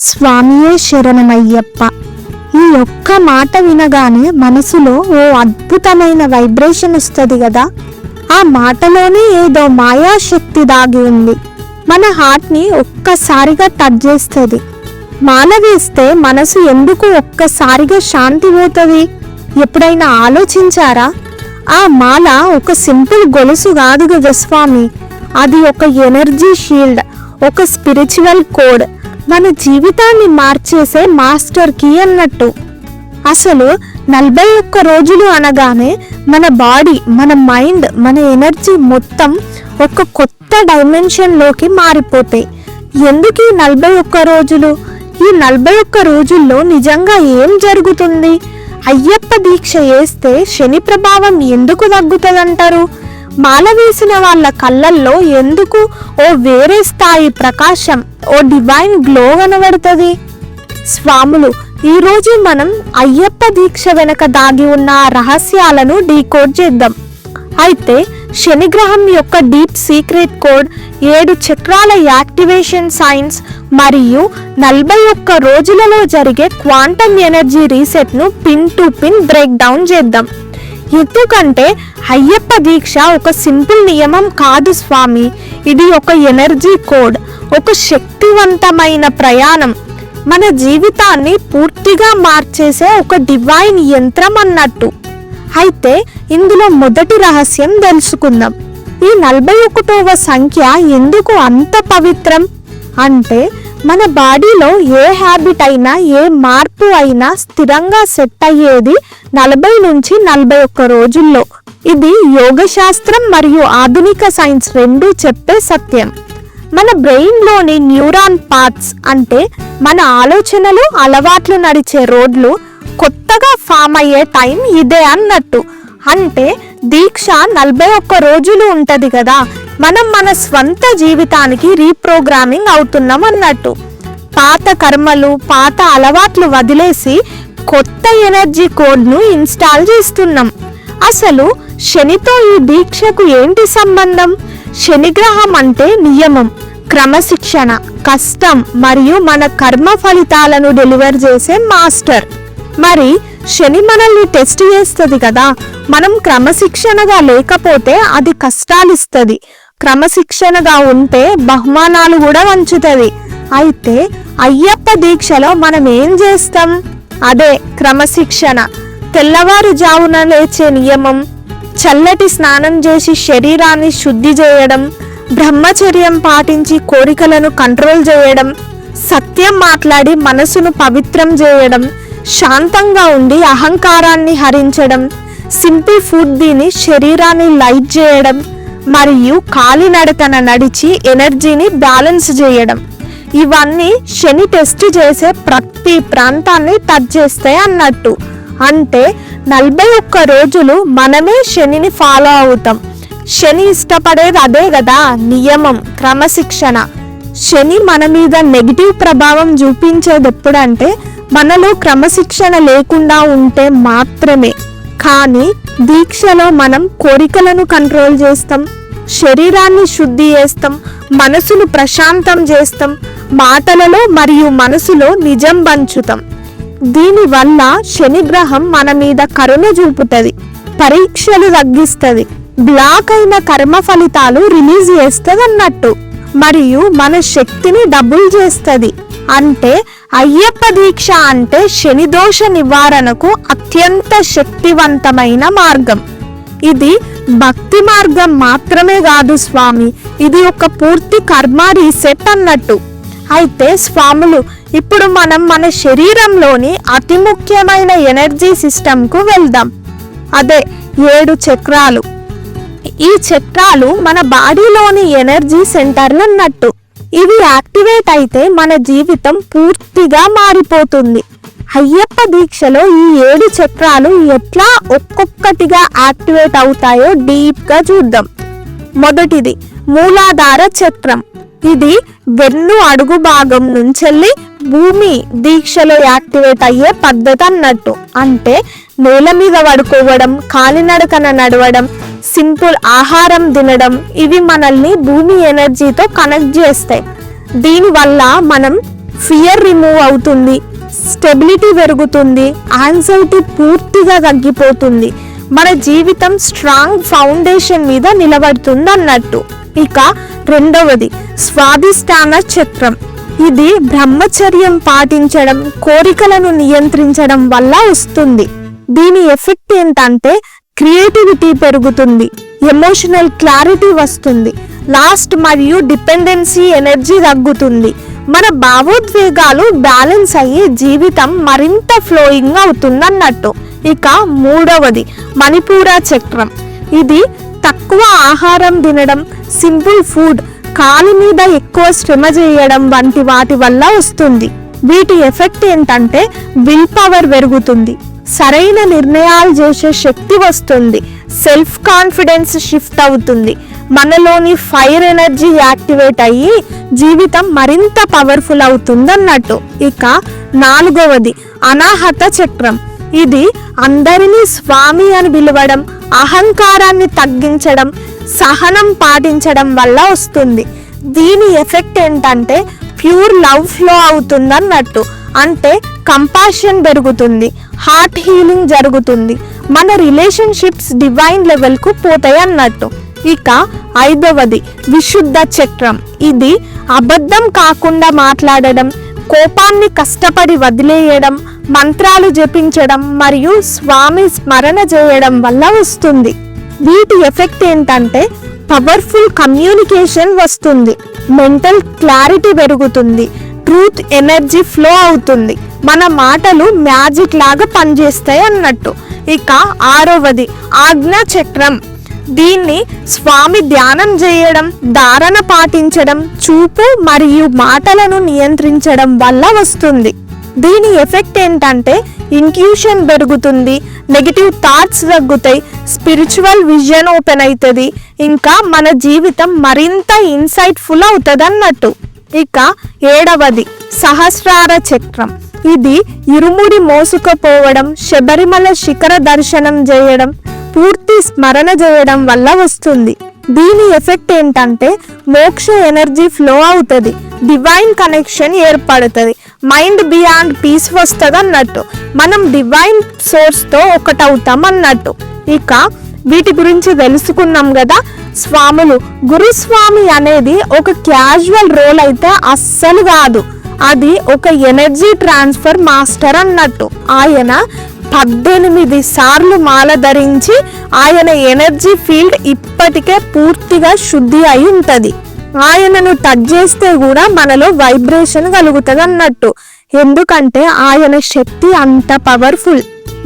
స్వామియే శరణమయ్యప్ప. ఈ ఒక్క మాట వినగానే మనసులో ఓ అద్భుతమైన వైబ్రేషన్ వస్తుంది కదా ఆ మాటలోనే ఏదో మాయాశక్తి దాగి ఉంది. మన హార్ట్ని ఒక్కసారిగా టచ్ చేస్తుంది. మాల వేస్తే మనసు ఎందుకు ఒక్కసారిగా శాంతి పోతుంది ఎప్పుడైనా ఆలోచించారా? ఆ మాల ఒక సింపుల్ గొలుసు కాదు కదా స్వామి. అది ఒక ఎనర్జీ షీల్డ్ ఒక స్పిరిచువల్ కోడ్ మన జీవితాన్ని మార్చేసే మాస్టర్ కీ అన్నట్టు. అసలు నలభై ఒక్క రోజులు అనగానే మన బాడీ మన మైండ్ మన ఎనర్జీ మొత్తం ఒక కొత్త డైమెన్షన్లోకి మారిపోతాయి. ఎందుకు ఈ నలభై ఒక్క రోజులు? ఈ నలభై ఒక్క రోజుల్లో నిజంగా ఏం జరుగుతుంది? అయ్యప్ప దీక్ష చేస్తే శని ప్రభావం ఎందుకు తగ్గుతుందంటారు? మాల వేసిన వాళ్ళ కళ్ళల్లో ఎందుకు ఓ వేరే స్థాయి ప్రకాశం ఓ డివైన్ గ్లో కనబడుతుంది? స్వాములు ఈరోజు మనం అయ్యప్ప దీక్ష వెనక దాగి ఉన్న రహస్యాలను డీకోడ్ చేద్దాం. అయితే శనిగ్రహం యొక్క డీప్ సీక్రెట్ కోడ్ ఏడు చక్రాల యాక్టివేషన్ సైన్స్ మరియు నలభై ఒక్క రోజులలో జరిగే quantum energy రీసెట్ను pin to pin break down చేద్దాం. ఎందుకంటే అయ్యప్ప దీక్ష ఒక సింపుల్ నియమం కాదు స్వామి. ఇది ఒక ఎనర్జీ కోడ్ ఒక శక్తివంతమైన ప్రయాణం. మన జీవితాన్ని పూర్తిగా మార్చేసే ఒక డివైన్ యంత్రం అన్నట్టు. అయితే ఇందులో మొదటి రహస్యం తెలుసుకుందాం. ఈ నలభై ఒకటవ సంఖ్య ఎందుకు అంత పవిత్రం? అంటే మన బాడీలో ఏ హ్యాబిట్ అయినా ఏ మార్పు అయినా స్థిరంగా సెట్ అయ్యేది నలభై నుంచి నలభై ఒక్క రోజుల్లో. ఇది యోగ శాస్త్రం మరియు ఆధునిక సైన్స్ రెండూ చెప్పే సత్యం. మన బ్రెయిన్లోని న్యూరాన్ పాత్స్ అంటే మన ఆలోచనలు అలవాట్లు నడిచే రోడ్లు కొత్తగా ఫామ్ అయ్యే టైం ఇదే అన్నట్టు. అంటే దీక్ష నలభై ఒక్క రోజులు ఉంటది కదా మనం మన స్వంత జీవితానికి రీప్రోగ్రామింగ్ అవుతున్నాం అన్నట్టు. పాత కర్మలు పాత అలవాట్లు వదిలేసి కొత్త ఎనర్జీ కోడ్ను ఇన్స్టాల్ చేస్తున్నాం. అసలు శనితో ఈ దీక్షకు ఏంటి సంబంధం? శనిగ్రహం అంటే నియమం క్రమశిక్షణ కష్టం మరియు మన కర్మ ఫలితాలను డెలివర్ చేసే మాస్టర్. మరి శని మనల్ని టెస్ట్ చేస్తుంది కదా మనం క్రమశిక్షణగా లేకపోతే అది కష్టాలిస్తుంది. క్రమశిక్షణగా ఉంటే బహుమానాలు కూడా వంచుతుంది. అయితే అయ్యప్ప దీక్షలో మనం ఏం చేస్తాం? అదే క్రమశిక్షణ తెల్లవారుజామున లేచే నియమం. చల్లటి స్నానం చేసి శరీరాన్ని శుద్ధి చేయడం బ్రహ్మచర్యం పాటించి కోరికలను కంట్రోల్ చేయడం సత్యం మాట్లాడి మనసును పవిత్రం చేయడం శాంతంగా ఉండి అహంకారాన్ని హరించడం సింపుల్ ఫుడ్ తిని శరీరాన్ని లైట్ చేయడం మరియు కాలినడకన నడిచి ఎనర్జీని బ్యాలెన్స్ చేయడం. ఇవన్నీ శని టెస్ట్ చేసే ప్రతి ప్రాంతాన్ని టచ్ చేస్తాయి అన్నట్టు. అంటే నలభై ఒక్క రోజులు మనమే శనిని ఫాలో అవుతాం. శని ఇష్టపడేది అదే కదా నియమం క్రమశిక్షణ. శని మన మీద నెగిటివ్ ప్రభావం చూపించేది ఎప్పుడంటే మనలో క్రమశిక్షణ లేకుండా ఉంటే మాత్రమే. కానీ దీక్షలో మనం కోరికలను కంట్రోల్ చేస్తాం. శరీరాన్ని శుద్ధి చేస్తాం. మనసును ప్రశాంతం చేస్తాం. మాటలలో మరియు మనసులో నిజం పంచుతాం. దీనివల్ల శనిగ్రహం మన మీద కరుణ చూపుతుంది పరీక్షలు తగ్గిస్తుంది బ్లాక్ అయిన కర్మ ఫలితాలు రిలీజ్ చేస్తుంది అన్నట్టు మరియు మన శక్తిని డబుల్ చేస్తుంది. అంటే అయ్యప్ప దీక్ష అంటే శని దోష నివారణకు అత్యంత శక్తివంతమైన మార్గం. ఇది భక్తి మార్గం మాత్రమే కాదు స్వామి ఇది ఒక పూర్తి కర్మ రీసెట్ అన్నట్టు. అయితే స్వాములు ఇప్పుడు మనం మన శరీరంలోని అతి ముఖ్యమైన ఎనర్జీ సిస్టమ్కు వెళ్దాం. అదే ఏడు చక్రాలు. ఈ చక్రాలు మన బాడీలోని ఎనర్జీ సెంటర్లు అన్నట్టు ఇవి యాక్టివేట్ అయితే మన జీవితం పూర్తిగా మారిపోతుంది. అయ్యప్ప దీక్షలో ఈ ఏడు చక్రాలు ఎట్లా ఒక్కొక్కటిగా యాక్టివేట్ అవుతాయో డీప్గా చూద్దాం. మొదటిది మూలాధార చక్రం. ఇది వెన్ను అడుగు భాగం నుంచెల్లి భూమి దీక్షలో యాక్టివేట్ అయ్యే పద్ధతి అన్నట్టు. అంటే నేల మీద పడుకోవడం కాలినడకన నడవడం సింపుల్ ఆహారం తినడం ఇవి మనల్ని భూమి ఎనర్జీతో కనెక్ట్ చేస్తాయి. దీనివల్ల మనం ఫియర్ రిమూవ్ అవుతుంది స్టెబిలిటీ పెరుగుతుంది యాంగ్జైటీ పూర్తిగా తగ్గిపోతుంది మన జీవితం స్ట్రాంగ్ ఫౌండేషన్ మీద నిలబడుతుంది అన్నట్టు. ఇక రెండవది స్వాదిష్టాన చక్రం ఇది బ్రహ్మచర్యం పాటించడం కోరికలను నియంత్రించడం వల్ల వస్తుంది. దీని ఎఫెక్ట్ ఏంటంటే క్రియేటివిటీ పెరుగుతుంది ఎమోషనల్ క్లారిటీ వస్తుంది లాస్ట్ మరియు డిపెండెన్సీ ఎనర్జీ తగ్గుతుంది. మన భావోద్వేగాలు బ్యాలెన్స్ అయ్యి జీవితం మరింత ఫ్లోయింగ్ అవుతుందన్నట్టు. ఇక మూడవది మణిపూర చక్రం. ఇది తక్కువ ఆహారం తినడం సింపుల్ ఫుడ్ కాలి మీద ఎక్కువ శ్రమ చేయడం వంటి వాటి వల్ల వస్తుంది. వీటి ఎఫెక్ట్ ఏంటంటే విల్ పవర్ పెరుగుతుంది. సరైన నిర్ణయాలు చేసే శక్తి వస్తుంది. సెల్ఫ్ కాన్ఫిడెన్స్ షిఫ్ట్ అవుతుంది. మనలోని ఫైర్ ఎనర్జీ యాక్టివేట్ అయ్యి జీవితం మరింత పవర్ఫుల్ అవుతుంది అన్నట్టు ఇక నాలుగవది అనాహత చక్రం. ఇది అందరినీ స్వామి అని పిలవడం అహంకారాన్ని తగ్గించడం సహనం పాటించడం వల్ల వస్తుంది. దీని ఎఫెక్ట్ ఏంటంటే ప్యూర్ లవ్ ఫ్లో అవుతుంది అన్నట్టు అంటే కంపాషన్ పెరుగుతుంది హార్ట్ హీలింగ్ జరుగుతుంది మన రిలేషన్షిప్స్ డివైన్ లెవెల్కు పోతాయి అన్నట్టు ఇక ఐదవది విశుద్ధ చక్రం. ఇది అబద్ధం కాకుండా మాట్లాడడం కోపాన్ని కష్టపడి వదిలేయడం మంత్రాలు జపించడం మరియు స్వామి స్మరణ చేయడం వల్ల వస్తుంది. వీటి ఎఫెక్ట్ ఏంటంటే పవర్ఫుల్ కమ్యూనికేషన్ వస్తుంది. మెంటల్ క్లారిటీ పెరుగుతుంది. ట్రూత్ ఎనర్జీ ఫ్లో అవుతుంది. మన మాటలు మ్యాజిక్ లాగా పనిచేస్తాయి అన్నట్టు. ఇక ఆరవది ఆజ్ఞా చక్రం. దీన్ని స్వామి ధ్యానం చేయడం ధారణ పాటించడం చూపు మరియు మాటలను నియంత్రించడం వల్ల వస్తుంది. దీని ఎఫెక్ట్ ఏంటంటే ఇన్క్యూషన్ పెరుగుతుంది నెగిటివ్ థాట్స్ తగ్గుతాయి స్పిరిచువల్ విజన్ ఓపెన్ అవుతుంది ఇంకా మన జీవితం మరింత ఇన్సైట్ఫుల్ అవుతుంది అన్నట్టు ఇక ఏడవది సహస్రార చక్రం. ఇది ఇరుముడి మోసుకుపోవడం శబరిమల శిఖర దర్శనం చేయడం పూర్తి స్మరణ చేయడం వల్ల వస్తుంది. దీని ఎఫెక్ట్ ఏంటంటే మోక్ష ఎనర్జీ ఫ్లో అవుతుంది డివైన్ కనెక్షన్ ఏర్పడుతుంది. మైండ్ బియాండ్ పీస్ వస్తుంది అన్నట్టు మనం డివైన్ సోర్స్తో ఒకటవుతాం అన్నట్టు ఇక వీటి గురించి తెలుసుకున్నాం కదా స్వాములు. గురుస్వామి అనేది ఒక క్యాజువల్ రోల్ అయితే అస్సలు కాదు. అది ఒక ఎనర్జీ ట్రాన్స్ఫర్ మాస్టర్ అన్నట్టు. ఆయన పద్దెనిమిది సార్లు మాల ధరించి ఆయన ఎనర్జీ ఫీల్డ్ ఇప్పటికే పూర్తిగా శుద్ధి అయి ఉంటుంది. ఆయనను టచ్ చేస్తే కూడా మనలో వైబ్రేషన్ కలుగుతుంది అన్నట్టు. ఎందుకంటే ఆయన శక్తి అంత పవర్ఫుల్.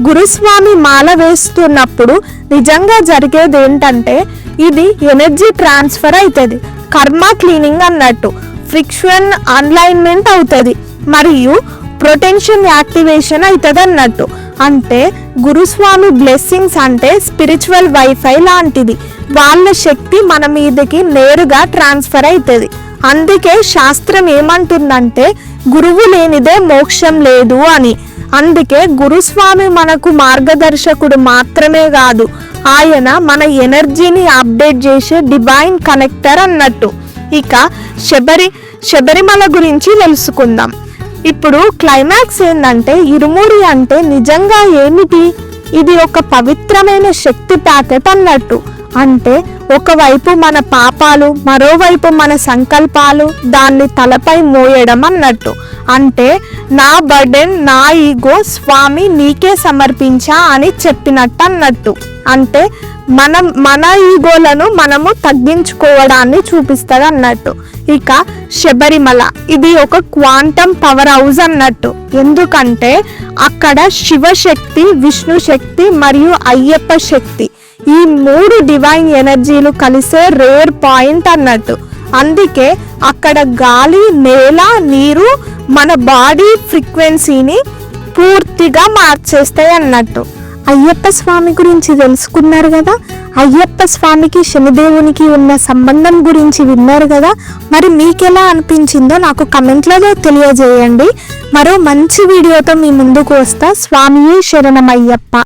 గురుస్వామి మాల వేస్తున్నప్పుడు నిజంగా జరిగేది ఏంటంటే ఇది ఎనర్జీ ట్రాన్స్ఫర్ అవుతుంది కర్మ క్లీనింగ్ అన్నట్టు. ఫ్రిక్షన్ అన్లైన్మెంట్ అవుతుంది. మరియు ప్రొటెన్షన్ యాక్టివేషన్ అవుతుంది అన్నట్టు. అంటే గురుస్వామి బ్లెస్సింగ్స్ అంటే స్పిరిచువల్ వైఫై లాంటిది. వాళ్ళ శక్తి మన మీదకి నేరుగా ట్రాన్స్ఫర్ అవుతుంది అందుకే శాస్త్రం ఏమంటుందంటే గురువు లేనిదే మోక్షం లేదు అని. అందుకే గురుస్వామి మనకు మార్గదర్శకుడు మాత్రమే కాదు ఆయన మన ఎనర్జీని అప్డేట్ చేసే డివైన్ కనెక్టర్ అన్నట్టు. ఇక శబరి శబరిమల గురించి తెలుసుకుందాం. ఇప్పుడు క్లైమాక్స్ ఏంటంటే ఇరుముడి అంటే నిజంగా ఏమిటి? ఇది ఒక పవిత్రమైన శక్తి ప్యాకెట్ అన్నట్టు. అంటే ఒకవైపు మన పాపాలు మరోవైపు మన సంకల్పాలు దాన్ని తలపై మోయడం అన్నట్టు. అంటే నా బర్డెన్ నా ఈగో స్వామి నీకే సమర్పించా అని చెప్పినట్టు అన్నట్టు అంటే మనం మన ఈగోలను మనము తగ్గించుకోవడాన్ని చూపిస్తుంది అన్నట్టు ఇక శబరిమల ఇది ఒక క్వాంటమ్ పవర్ హౌస్ అన్నట్టు. ఎందుకంటే అక్కడ శివశక్తి విష్ణు శక్తి మరియు అయ్యప్ప శక్తి. ఈ మూడు డివైన్ ఎనర్జీలు కలిసే రేర్ పాయింట్ అన్నట్టు. అందుకే అక్కడ గాలి నేల నీరు మన బాడీ ఫ్రీక్వెన్సీని పూర్తిగా మార్చేస్తాయి అన్నట్టు. అయ్యప్ప స్వామి గురించి తెలుసుకున్నారు కదా? అయ్యప్ప స్వామికి శనిదేవునికి ఉన్న సంబంధం గురించి విన్నారు కదా? మరి మీకెలా అనిపించిందో నాకు కమెంట్లలో తెలియజేయండి. మరో మంచి వీడియోతో మీ ముందుకు వస్తా. స్వామియే శరణం అయ్యప్ప